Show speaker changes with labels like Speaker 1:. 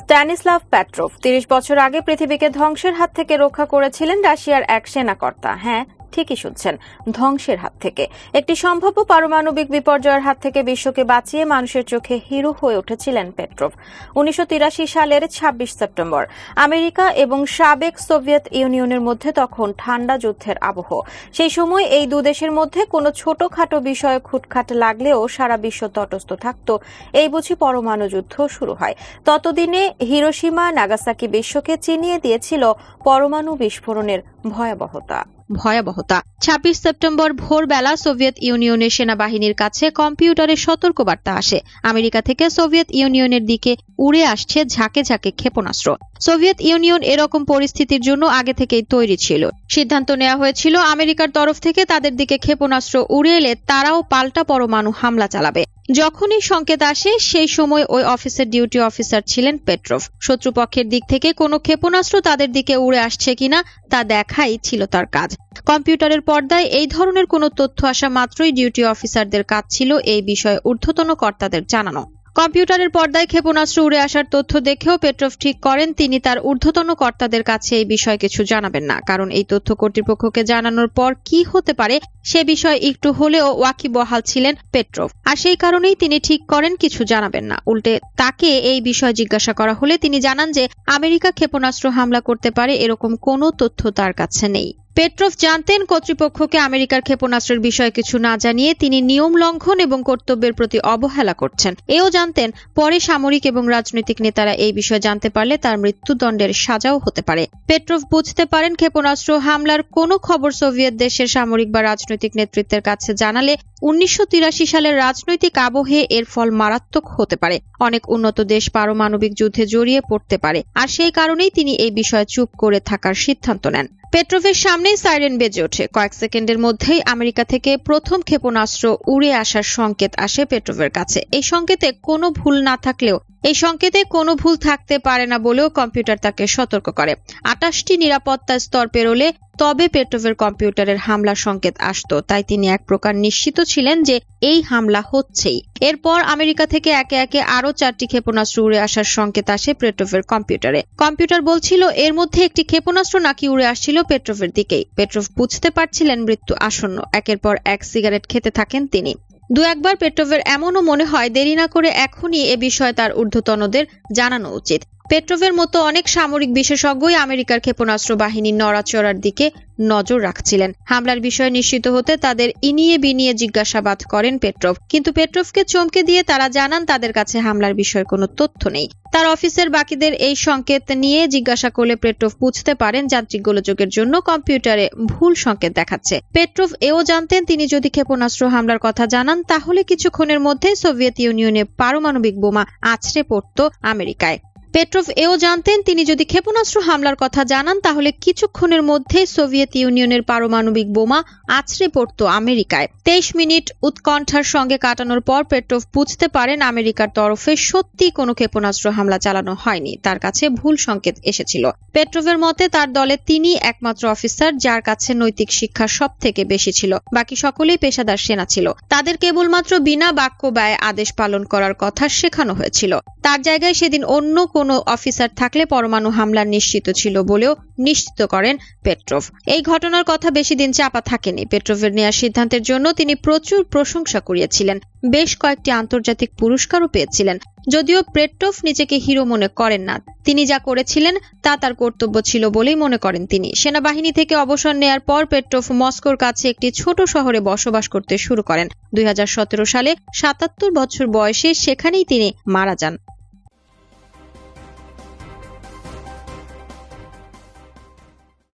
Speaker 1: Stanislav প্যাট্রোভ। তিরিশ বছর আগে পৃথিবীকে ধ্বংসের হাত থেকে রক্ষা করেছিলেন রাশিয়ার এক সেনাকর্তা। হ্যাঁ ঠিকই শুনছেন, ধ্বংসের হাত থেকে। একটি সম্ভাব্য পারমাণবিক বিপর্যয়ের হাত থেকে বিশ্বকে বাঁচিয়ে মানুষের চোখে হিরো হয়ে উঠেছিলেন পেট্রোভ উনিশশো সালের ২৬ সেপ্টেম্বর, আমেরিকা এবং সাবেক সোভিয়েত ইউনিয়নের মধ্যে তখন ঠান্ডা যুদ্ধের আবহ। সেই সময় এই দুদেশের মধ্যে কোনো ছোটখাটো বিষয়ে খুটখাট লাগলেও সারা বিশ্ব তটস্থ থাকত। এই বুঝি পরমাণু যুদ্ধ শুরু হয়। ততদিনে হিরোসীমা নাগাসাকি বিশ্বকে চিনিয়ে দিয়েছিল পরমাণু বিস্ফোরণের ভয়াবহতা।
Speaker 2: ভয়াবহতা। ছাব্বিশ সেপ্টেম্বর ভোরবেলা সোভিয়েত ইউনিয়নের সেনাবাহিনীর কাছে কম্পিউটারের সতর্কবার্তা আসে। আমেরিকা থেকে সোভিয়েত ইউনিয়নের দিকে উড়ে আসছে ঝাঁকে ঝাঁকে ক্ষেপণাস্ত্র। সোভিয়েত ইউনিয়ন এরকম পরিস্থিতির জন্য আগে থেকেই তৈরি ছিল। সিদ্ধান্ত নেওয়া হয়েছিল, আমেরিকার তরফ থেকে তাদের দিকে ক্ষেপণাস্ত্র উড়ে এলে তারাও পাল্টা পরমাণু হামলা চালাবে। যখনই সংকেত আসে, সেই সময় ওই অফিসের ডিউটি অফিসার ছিলেন পেট্রোভ শত্রুপক্ষের দিক থেকে কোনো ক্ষেপণাস্ত্র তাদের দিকে উড়ে আসছে কিনা, তা দেখাই ছিল তার কাজ। কম্পিউটারের পর্দায় এই ধরনের কোনো তথ্য আসা মাত্রই ডিউটি অফিসারদের কাজ ছিল এই বিষয়ে ঊর্ধ্বতন কর্তাদের জানানো। কম্পিউটারের পর্দায় ক্ষেপণাস্ত্র উড়ে আসার তথ্য দেখেও পেট্রোভ ঠিক করেন তিনি। তার ঊর্ধ্বতন কর্তাদের কাছে এই বিষয়ে কিছু জানাবেন না, কারণ এই তথ্য কর্তৃপক্ষকে জানানোর পর কি হতে পারে সে বিষয়ে একটু হলেও ওয়াকিবহাল ছিলেন পেট্রোভ আর সেই কারণেই তিনি ঠিক করেন, কিছু জানাবেন না। উল্টে তাকে এই বিষয়ে জিজ্ঞাসা করা হলে তিনি জানান যে, আমেরিকা ক্ষেপণাস্ত্র হামলা করতে পারে এরকম কোনো তথ্য তার কাছে নেই। পেট্রোভ জানতেন কর্তৃপক্ষকে আমেরিকার ক্ষেপণাস্ত্রের বিষয়ে কিছু না জানিয়ে তিনি নিয়ম লঙ্ঘন এবং কর্তব্যের প্রতি অবহেলা করছেন। এও জানতেন, পরে সামরিক এবং রাজনৈতিক নেতারা এই বিষয়ে জানতে পারলে তার মৃত্যুদণ্ডের সাজাও হতে পারে। পেট্রোভ বুঝতে পারেন, ক্ষেপণাস্ত্র হামলার কোনো খবর সোভিয়েত দেশের সামরিক বা রাজনৈতিক নেতৃত্বের কাছে জানালে উনিশশো তিরাশি সালের রাজনৈতিক আবহে এর ফল মারাত্মক হতে পারে। অনেক উন্নত দেশ পারমাণবিক যুদ্ধে জড়িয়ে পড়তে পারে। আর সেই কারণেই তিনি এই বিষয়ে চুপ করে থাকার সিদ্ধান্ত নেন। পেট্রোভের সামনেই সাইরেন বেজে ওঠে। কয়েক সেকেন্ডের মধ্যেই আমেরিকা থেকে প্রথম ক্ষেপণাস্ত্র উড়ে আসার সংকেত আসে পেট্রোভের কাছে। এই সংকেতে কোনো ভুল না থাকলেও এই সংকেতে কোনো ভুল থাকতে পারে না বলেও কম্পিউটার তাকে সতর্ক করে। আটাশটি নিরাপত্তা স্তর পেরোলে তবে পেট্রোভের কম্পিউটারের হামলা সংকেত আসতো। তাই তিনি এক প্রকার নিশ্চিত ছিলেন যে এই হামলা হচ্ছেই। এরপর আমেরিকা থেকে একে একে আরও চারটি ক্ষেপণাস্ত্র উড়ে আসার সংকেত আসে পেট্রোভের কম্পিউটারে। কম্পিউটার বলছিল, এর মধ্যে একটি ক্ষেপণাস্ত্র নাকি উড়ে আসছিল পেট্রোভের দিকেই। পেট্রোভ বুঝতে পারছিলেন মৃত্যু আসন্ন। একের পর এক সিগারেট খেতে থাকেন তিনি। দু একবার পেট্রোভের এমনও মনে হয় দেরি না করে এখনই এ বিষয়ে তার ঊর্ধ্বতনদের জানানো উচিত। পেট্রোভের মতো অনেক সামরিক বিশেষজ্ঞই আমেরিকার ক্ষেপণাস্ত্র বাহিনীর নড়াচড়ার দিকে নজর রাখছিলেন। হামলার বিষয়ে নিশ্চিত হতে তাদের ইনিয়ে বিনিয়ে জিজ্ঞাসাবাদ করেন পেট্রোভ। কিন্তু পেট্রোভকে চমকে দিয়ে তারা জানান তাদের কাছে হামলার বিষয়ে কোনো তথ্য নেই। তার অফিসের বাকিদের এই সংকেত নিয়ে জিজ্ঞাসা করলে পেট্রোভ বুঝতে পারেন যান্ত্রিক গোলযোগের জন্য কম্পিউটারে ভুল সংকেত দেখাচ্ছে। পেট্রোভ এও জানতেন, তিনি যদি ক্ষেপণাস্ত্র হামলার কথা জানান, তাহলে কিছুক্ষণের মধ্যে সোভিয়েত ইউনিয়নে পারমাণবিক বোমা আছড়ে পড়ত আমেরিকায়। পেট্রোভ এও জানতেন, তিনি যদি ক্ষেপণাস্ত্র হামলার কথা জানান, তাহলে কিছুক্ষণের মধ্যে সোভিয়েত ইউনিয়নের পারমাণবিক বোমা আছড়ে পড়ত আমেরিকায়। তেইশ মিনিট উৎকণ্ঠার সঙ্গে কাটানোর পর পেট্রোভ বুঝতে পারেন আমেরিকার তরফে সত্যি কোনো ক্ষেপণাস্ত্র হামলা চালানো হয়নি। তার কাছে ভুল সংকেত এসেছিল। পেট্রোভের মতে, তার দলে তিনি একমাত্র অফিসার যার কাছে নৈতিক শিক্ষা সব থেকে বেশি ছিল। বাকি সকলেই পেশাদার সেনা ছিল। তাদের কেবলমাত্র বিনা বাক্য ব্যয় আদেশ পালন করার কথা শেখানো হয়েছিল। তার জায়গায় সেদিন অন্য কোনো অফিসার থাকলে পরমাণু হামলা নিশ্চিত ছিল বলেও নিশ্চিত করেন পেট্রোভ। এই ঘটনার কথা বেশি দিন চাপা থাকেনি। পেট্রোভের নেওয়ার সিদ্ধান্তের জন্য তিনি প্রচুর প্রশংসা কুড়িয়েছিলেন। বেশ কয়েকটি আন্তর্জাতিক পুরস্কারও পেয়েছিলেন। যদিও পেট্রোভ নিজেকে হিরো মনে করেন না। তিনি যা করেছিলেন, তা তার কর্তব্য ছিল বলেই মনে করেন তিনি। সেনাবাহিনী থেকে অবসর নেয়ার পর পেট্রোভ মস্কোর কাছে একটি ছোট শহরে বসবাস করতে শুরু করেন। দুই হাজার সতেরো সালে সাতাত্তর বছর বয়সে সেখানেই তিনি মারা যান।